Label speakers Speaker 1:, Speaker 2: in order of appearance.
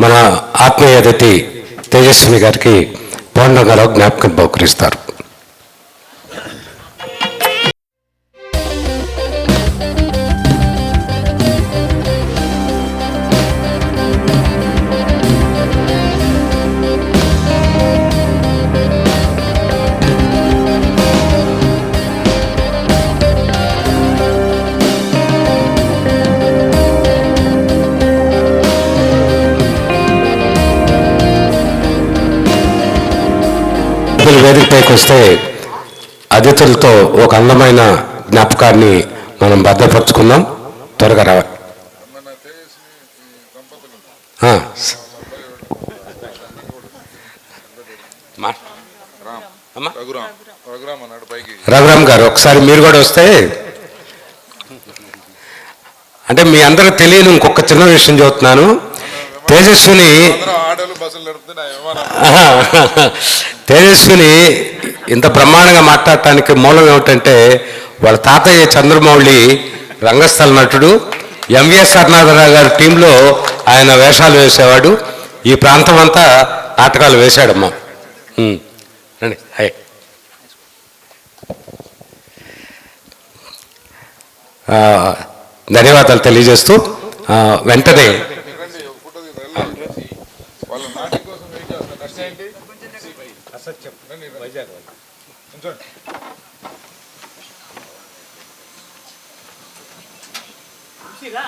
Speaker 1: మన ఆత్మీయ అతిథి తేజస్విని గారికి పాండవ జ్ఞాపకం బహుకరిస్తారు. అతిథులు వేదికపైకి వస్తే అతిథులతో ఒక అందమైన జ్ఞాపకాన్ని మనం భద్రపరుచుకుందాం. త్వరగా రా ఆ, స- మా- అమ్మా?
Speaker 2: రఘురామ్. రఘురామ్ అన్నాడు పైకి.
Speaker 1: రఘురామ్ గారు ఒకసారి మీరు కూడా వస్తే అంటే మీ అందరూ తెలియని ఇంకొక చిన్న విషయం చెబుతున్నాను. తేజస్విని తేజస్విని ఇంత బ్రహ్మాండంగా మాట్లాడటానికి మూలం ఏమిటంటే వాళ్ళ తాతయ్య చంద్రమౌళి రంగస్థల నటుడు ఎంవిఎస్ అరుణాధరరావు గారి టీంలో ఆయన వేషాలు వేసేవాడు. ఈ ప్రాంతం అంతా నాటకాలు వేశాడమ్మా. రండి హాయ్. ధన్యవాదాలు తెలియజేస్తూ వెంటనే
Speaker 2: రండి ఒక ఫోటో తీద్దాం. వాళ్ళ నాటి కోసం వెయిట్ చేస్తారు నెక్స్ట్ ఏంటి? రండి, రండి. కూర్చోండి.
Speaker 3: చూసిరా